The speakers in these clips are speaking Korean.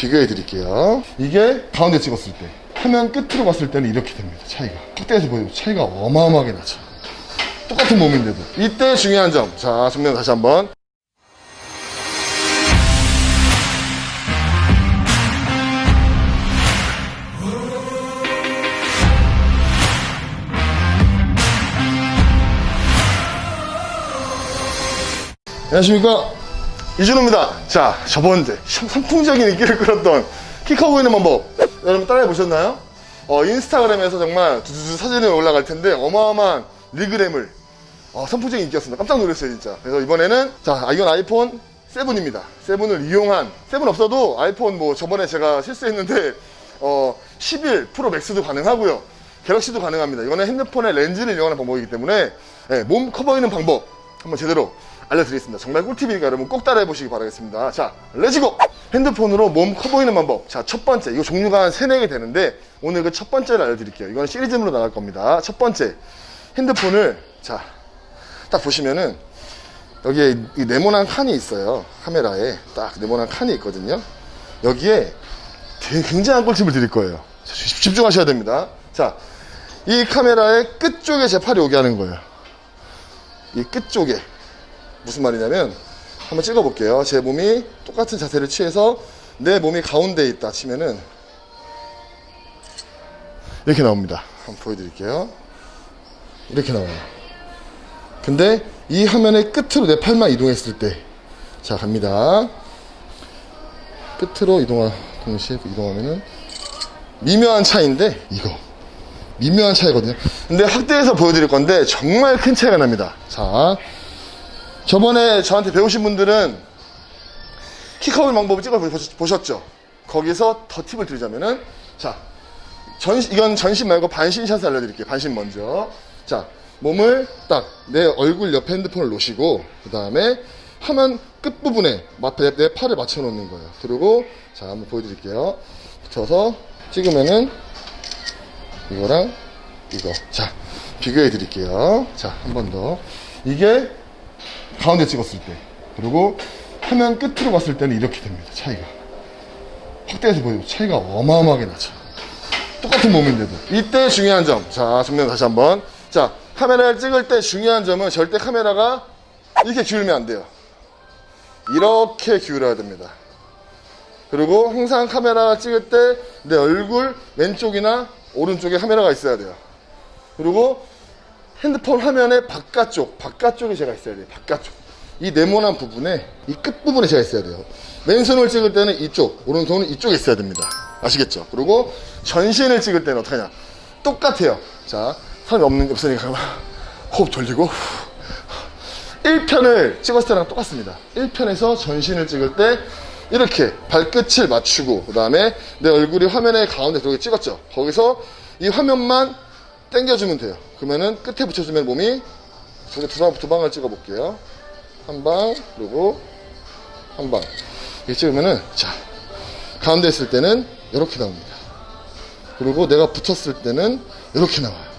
비교해 드릴게요. 이게 가운데 찍었을 때. 화면 끝으로 봤을 때는 이렇게 됩니다. 차이가. 확대해서 보여요. 차이가 어마어마하게 나죠. 똑같은 몸인데도. 이때 중요한 점. 자, 정면 다시 한번. 안녕하십니까. 이준호입니다. 자, 저번제 선풍적인 인기를 끌었던 키커 보이는 방법. 여러분 따라해 보셨나요? 어, 인스타그램에서 정말 두두두 사진이 올라갈 텐데 어마어마한 리그램을 어, 선풍적인 인기였습니다. 깜짝 놀랐어요, 진짜. 그래서 이번에는 자, 아, 이건 아이폰 7입니다. 7을 이용한 7 없어도 아이폰 뭐 저번에 제가 실수했는데 어, 11 프로 맥스도 가능하고요. 갤럭시도 가능합니다. 이거는 핸드폰의 렌즈를 이용하는 방법이기 때문에 예, 몸 커버이는 방법 한번 제대로 알려드리겠습니다. 정말 꿀팁이니까 여러분 꼭 따라해 보시기 바라겠습니다. 자, 레지고! 핸드폰으로 몸 커 보이는 방법. 자, 첫 번째. 이거 종류가 한 3, 4개 되는데 오늘 그 첫 번째를 알려드릴게요. 이건 시리즈로 나갈 겁니다. 첫 번째. 핸드폰을 자, 딱 보시면은 여기에 이 네모난 칸이 있어요. 카메라에 딱 네모난 칸이 있거든요. 여기에 굉장한 꿀팁을 드릴 거예요. 집중하셔야 됩니다. 자, 이 카메라의 끝쪽에 제 팔이 오게 하는 거예요. 이 끝쪽에. 무슨 말이냐면 한번 찍어볼게요. 제 몸이 똑같은 자세를 취해서 내 몸이 가운데에 있다 치면은 이렇게 나옵니다. 한번 보여드릴게요. 이렇게 나와요. 근데 이 화면의 끝으로 내 팔만 이동했을 때, 자 갑니다. 끝으로 이동하 동시에 이동하면은 미묘한 차이인데 이거 미묘한 차이거든요. 근데 확대해서 보여드릴 건데 정말 큰 차이가 납니다. 자, 저번에 저한테 배우신 분들은 키 커버 방법을 찍어 보셨- 보셨죠? 거기서 더 팁을 드리자면은 자, 전 이건 전신 말고 반신 샷을 알려드릴게요. 반신 먼저. 자, 몸을 딱 내 얼굴 옆에 핸드폰을 놓으시고 그 다음에 화면 끝 부분에 내, 내 팔을 맞춰 놓는 거예요. 그리고 자 한번 보여드릴게요. 붙여서 찍으면은 이거랑 이거 자 비교해 드릴게요. 자 한 번 더. 이게 가운데 찍었을 때 그리고 화면 끝으로 봤을 때는 이렇게 됩니다. 차이가 확대해서 보여요. 차이가 어마어마하게 나죠. 똑같은 몸인데도 이때 중요한 점. 자, 정면 다시 한번. 자, 카메라를 찍을 때 중요한 점은 절대 카메라가 이렇게 기울면 안 돼요. 이렇게 기울여야 됩니다. 그리고 항상 카메라 찍을 때 내 얼굴 왼쪽이나 오른쪽에 카메라가 있어야 돼요. 그리고 핸드폰 화면의 바깥쪽, 바깥쪽에 제가 있어야 돼요. 바깥쪽. 이 네모난 부분에, 이 끝부분에 제가 있어야 돼요. 왼손을 찍을 때는 이쪽, 오른손은 이쪽에 있어야 됩니다. 아시겠죠? 그리고 전신을 찍을 때는 어떻게 하냐. 똑같아요. 자, 사람이 없는, 없으니까 호흡 돌리고, 1편을 찍었을 때랑 똑같습니다. 1편에서 전신을 찍을 때 이렇게 발끝을 맞추고 그 다음에 내 얼굴이 화면의 가운데 들어오게 찍었죠. 거기서 이 화면만 당겨주면 돼요. 그러면은 끝에 붙여주면 몸이 두, 두, 방, 두 방을 찍어 볼게요. 한 방, 그리고 한 방. 이렇게 찍으면은, 자, 가운데 있을 때는 이렇게 나옵니다. 그리고 내가 붙였을 때는 이렇게 나와요.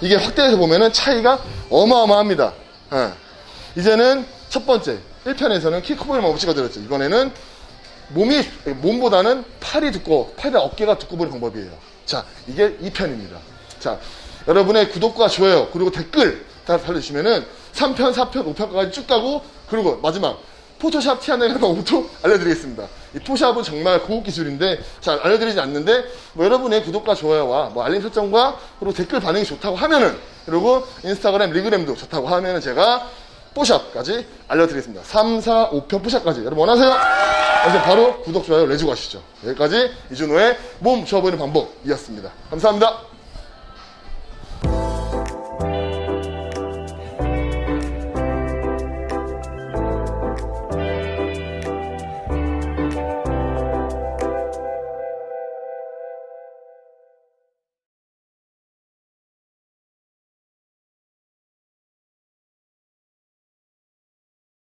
이게 확대해서 보면은 차이가 어마어마합니다. 예. 이제는 첫 번째, 1편에서는 키 커버를 못 찍어드렸죠. 이번에는 몸이, 몸보다는 팔이 두꺼워, 팔의 어깨가 보이는 방법이에요. 자, 이게 2편입니다. 자, 여러분의 구독과 좋아요, 그리고 댓글 다 달려주시면은 3편, 4편, 5편까지 쭉 가고, 그리고 마지막, 포토샵 티 하나 방법도 알려드리겠습니다. 이 포샵은 정말 고급 기술인데 잘 알려드리지 않는데 뭐 여러분의 구독과 좋아요와 뭐 알림 설정과 그리고 댓글 반응이 좋다고 하면은 그리고 인스타그램 리그램도 좋다고 하면은 제가 포샵까지 알려드리겠습니다. 3, 4, 5편 포샵까지 여러분 원하세요? 그래서 바로 구독, 좋아요 내주고 가시죠. 여기까지 이준호의 몸 좋아 보이는 방법이었습니다. 감사합니다.